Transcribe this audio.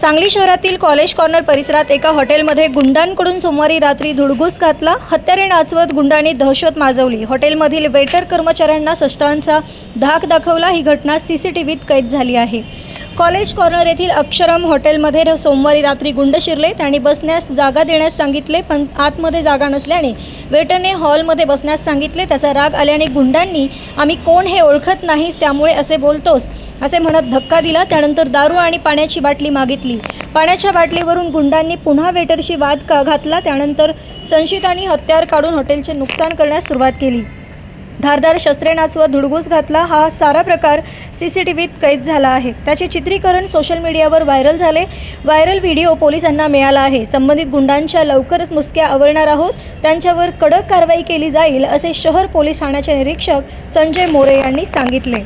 सांगली शहरातील college corner परिसरात एका हॉटेलमध्ये गुंडांकडून सोमवारी रात्री धुडगूस घातला. हत्यारे नाचवत गुंडांनी दहशत माजवली. हॉटेलमधील वेटर कर्मचाऱ्यांना शस्त्रांचा धाक दाखवला. ही घटना सी सी टी व्हीत कैद झाली आहे. कॉलेज कॉर्नर येथील अक्षरम हॉटेलमध्ये सोमवारी रात्री गुंड शिरले. त्यांनी बसण्यास जागा देण्यास सांगितले पण आतमध्ये जागा नसल्याने वेटरने हॉलमध्ये बसण्यास सांगितले. त्याचा राग आल्याने गुंडांनी आम्ही कोण हे ओळखत नाहीस त्यामुळे असे बोलतोस असे म्हणत धक्का दिला. त्यानंतर दारू आणि पाण्याची बाटली मागितली. पाण्याच्या बाटलीवरून गुंडांनी पुन्हा वेटरशी वाद का घातला? त्यानंतर संशितांनी हत्यार काढून हॉटेलचे नुकसान करण्यास सुरुवात केली. धारदार शस्त्रे नाचवत धुडगूस घातला हा सारा प्रकार सी सी टी व्हीत कैद झाला आहे. त्याचे चित्रीकरण सोशल मीडियावर व्हायरल झाले. व्हायरल व्हिडिओ पोलिसांना मिळाला आहे. संबंधित गुंडांच्या लवकरच मुसक्या आवरणार आहोत. त्यांच्यावर कडक कारवाई केली जाईल असे शहर पोलीस ठाण्याचे निरीक्षक संजय मोरे यांनी सांगितले.